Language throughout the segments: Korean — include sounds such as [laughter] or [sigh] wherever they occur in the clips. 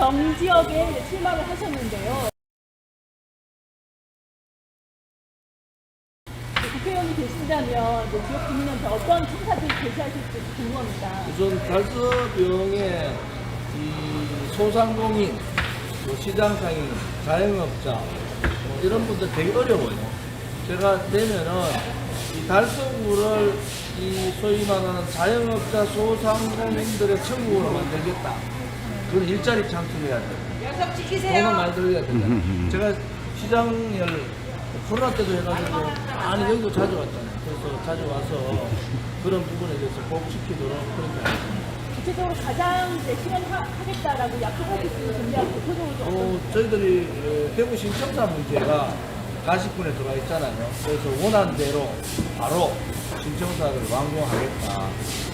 경지역에 출마를 하셨는데요. 네, 국회의원이 되신다면 이제 지역 주민한테 어떤 청사들 제시하실지 궁금합니다. 우선 달서병의 이 소상공인, 뭐 시장 상인, 자영업자 뭐 이런 분들 되게 어려워요. 제가 되면은 이 달서구를 이 소위 말하는 자영업자 소상공인들의 천국으로 만들겠다. 그건 일자리 창출해야 돼요. 약속 지키세요. 돈을 많이 들어야 된다. 제가 시장을 코로나 때도 해가지고 아니 여기도 자주 왔잖아요. 그래서 자주 와서 [laughs] 그런 부분에 대해서 꼭 지키도록 그렇게. 구체적으로 가장 이제 실현하겠다라고 약속하실 수 있는 전략 구체적으로 좀 어, 저희들이 어, 대구 신청사 문제가 가시권에 들어와 있잖아요. 그래서 원안대로 바로 신청사를 완공하겠다.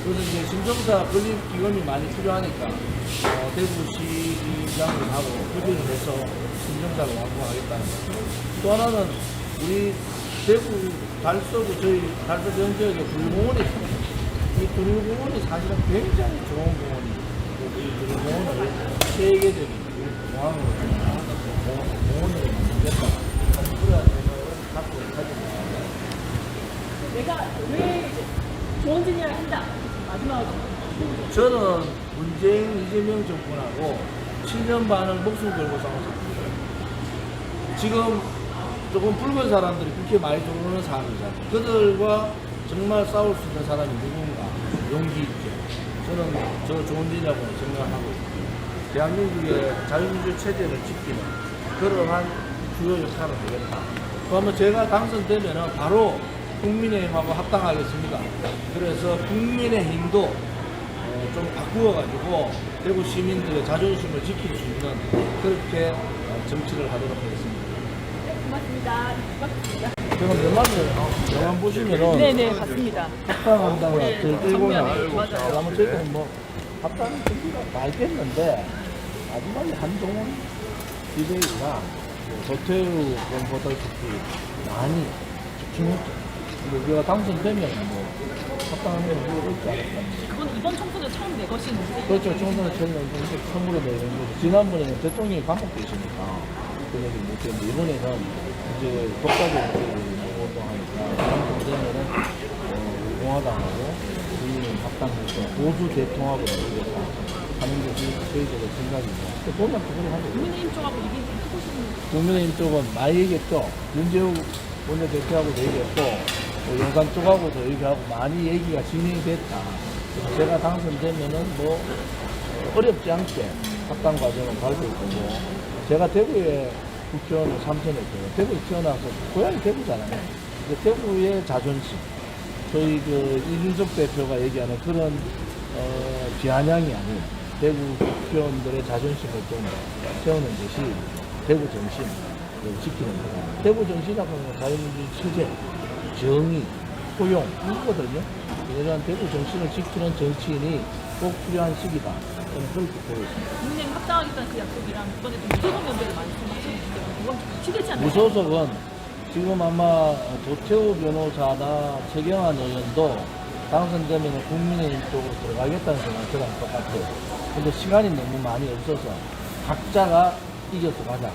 그래서 이제 신청사 건립 기금이 많이 필요하니까 어, 대구시장을 하고 협의를 해서 신청사를 완공하겠다는 거죠. 또 하나는 우리 대구 달서구 저희 달서 병지역에 불공원이 있습니다. 이 불공원이 사실은 굉장히 좋은 공원이에요. 이 불공원을 세계적인 공항으로 만들겠다. 그런 생각을 갖고 가지고 있습니다. 내가 왜 진행을 한다. 마지막으로. 저는 문재인 이재명 정권하고 7년 반을 목숨 걸고 싸웠습니다. 지금 조금 붉은 사람들이 그렇게 많이 들어오는 사람이잖아요. 그들과 정말 싸울 수 있는 사람이 누군가 용기 있게 저는 저 좋은 일이라고 생각하고 있습니다. 대한민국의 자유민주 체제를 지키는 그러한 주요 역할을 하겠다. 그러면 제가 당선되면 바로 국민의힘하고 합당하겠습니다. 그래서 국민의힘도 어, 좀 바꾸어가지고 대구 시민들의 자존심을 지킬 수 있는 그렇게 어, 정치를 하도록 하겠습니다. 네, 고맙습니다. 고맙습니다. 제가 몇만을 영화 보시면은 네네, 봤습니다. 합당한다고 네, 들 들고 정면에, 나가고 맞아요. 그러면 저희들은 뭐 합당은 준비가 많겠는데 마지막에 한동훈 비대위가 뭐 조태우 원보다시피 많이 집중했죠. 우리가 당선되면 뭐 합당하면 뭐 있지 않을까. 그건 이번 청소년 처음 내것인 그렇죠. 총선에 처음에 이제 선물로 내는 거죠. 지난번에는 대통령이 감옥에 있으니까 그 얘기 못했는데 이번에는 이제 독자적으로 운동하니까 당선되면은 어, 공화당하고 국민을 합당해서 보수 대통합을 위해서 하는 것이 저희들의 생각입니다. 근데 보면 그걸 있어요. 국민의힘 쪽하고 이게 좀 해보시는 국민의힘 쪽은 많이 얘기했죠. 윤재욱 원내대표하고도 얘기했고, 뭐 용산 쪽하고도 얘기하고 많이 얘기가 진행이 됐다. 그래서 제가 당선되면은 뭐 어, 어렵지 않게 합당 과정을 밟을 거고, 제가 대구에 국회의원을 삼선했고요. 대구에 태어나서 고향이 대구잖아요. 대구의 자존심, 저희 그 이준석 대표가 얘기하는 그런 어, 비아냥이 아닌 대구 국회의원들의 자존심을 좀 세우는 것이 대구 정신을 지키는 거다. 대구 정신이라고 하면 자유민주주의 체제, 정의, 포용 이거거든요. 이러한 대구 정신을 지키는 정치인이 꼭 필요한 시기다. 저는 그렇게 보고 있습니다. 국민의힘 합당하겠다는 그 약속이랑 이번에 좀 무소속 연대를 많이 하셨는데 그건 좀 치되지 않나요? 무소속은 지금 아마 도태우 변호사나 최경환 의원도 당선되면 국민의힘 쪽으로 들어가겠다는 생각이 저랑 똑같아요. 근데 시간이 너무 많이 없어서 각자가 이겨서 가자.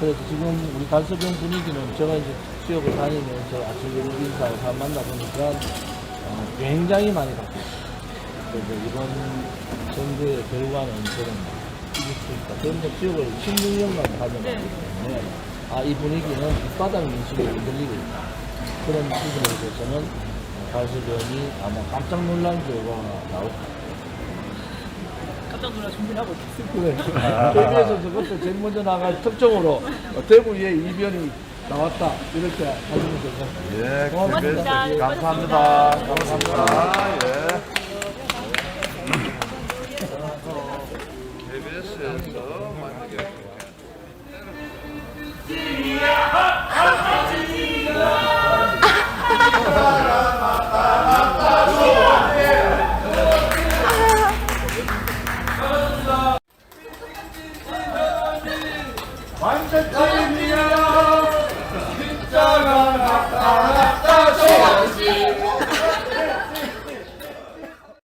그래서 지금 우리 달서병 분위기는 제가 이제 지역을 다니면서 아침 저녁 인사하고 사람 만나 보니까 어, 굉장히 많이 바뀌었어요. 그래서 이번 선거의 결과는 저는 이길 수 있다. 이제 지역을 16년간 다녀봤기 때문에 아, 이 분위기는 밑바닥 민심이 흔들리고 있다. 그런 부분에 대해서는 달서병이 아마 깜짝 놀란 결과가 나올 것깜 짝 놀라 준비를 하고 있습니다. 같아요. KBS에서 저것도 제일 먼저 나갈 특종으로 어, 대구의 이변이 나왔다. 이렇게 하시면 같아요. 예 고맙습니다. 고맙습니다. 감사합니다 감사합니다 예. 완전 짱이야 진짜가 나타났다 조원씨 아,